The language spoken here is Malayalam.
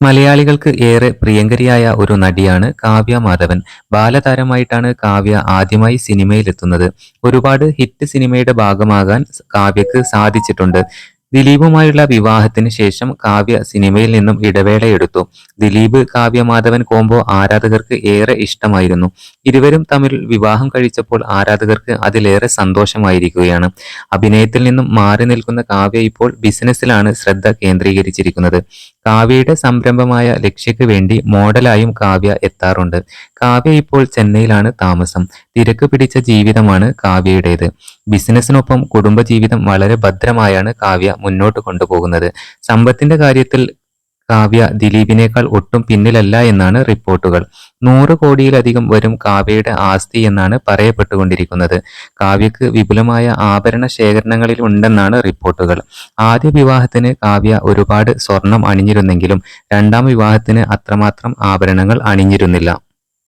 മലയാളികൾക്ക് ഏറെ പ്രിയങ്കരിയായ ഒരു നടിയാണ് കാവ്യ മാധവൻ. ബാലതാരമായിട്ടാണ് കാവ്യ ആദ്യമായി സിനിമയിലെത്തുന്നത്. ഒരുപാട് ഹിറ്റ് സിനിമയുടെ ഭാഗമാകാൻ കാവ്യക്ക് സാധിച്ചിട്ടുണ്ട്. ദിലീപുമായുള്ള വിവാഹത്തിന് ശേഷം കാവ്യ സിനിമയിൽ നിന്നും ഇടവേളയെടുത്തു ദിലീപ് കാവ്യ മാധവൻ കോംബോ ആരാധകർക്ക് ഏറെ ഇഷ്ടമായിരുന്നു. ഇരുവരും തമ്മിൽ വിവാഹം കഴിച്ചപ്പോൾ ആരാധകർക്ക് അതിലേറെ സന്തോഷമായിരിക്കുകയാണ്. അഭിനയത്തിൽ നിന്നും മാറി നിൽക്കുന്ന കാവ്യ ഇപ്പോൾ ബിസിനസ്സിലാണ് ശ്രദ്ധ കേന്ദ്രീകരിച്ചിരിക്കുന്നത്. കാവ്യയുടെ സംരംഭമായ ലക്ഷ്യക്ക് വേണ്ടി മോഡലായും കാവ്യ എത്താറുണ്ട്. കാവ്യ ഇപ്പോൾ ചെന്നൈയിലാണ് താമസം. തിരക്ക് പിടിച്ച ജീവിതമാണ് കാവ്യയുടേത്. ബിസിനസ്സിനൊപ്പം കുടുംബജീവിതം വളരെ ഭദ്രമായാണ് കാവ്യ മുന്നോട്ട് കൊണ്ടുപോകുന്നത്. സമ്പത്തിന്റെ കാര്യത്തിൽ കാവ്യ ദിലീപിനേക്കാൾ ഒട്ടും പിന്നിലല്ല എന്നാണ് റിപ്പോർട്ടുകൾ. നൂറ് കോടിയിലധികം വരും കാവ്യയുടെ ആസ്തി എന്നാണ് പറയപ്പെട്ടുകൊണ്ടിരിക്കുന്നത്. കാവ്യക്ക് വിപുലമായ ആഭരണ ശേഖരണങ്ങളിൽ ഉണ്ടെന്നാണ് റിപ്പോർട്ടുകൾ. ആദ്യ വിവാഹത്തിന് കാവ്യ ഒരുപാട് സ്വർണം അണിഞ്ഞിരുന്നെങ്കിലും രണ്ടാം വിവാഹത്തിന് അത്രമാത്രം ആഭരണങ്ങൾ അണിഞ്ഞിരുന്നില്ല.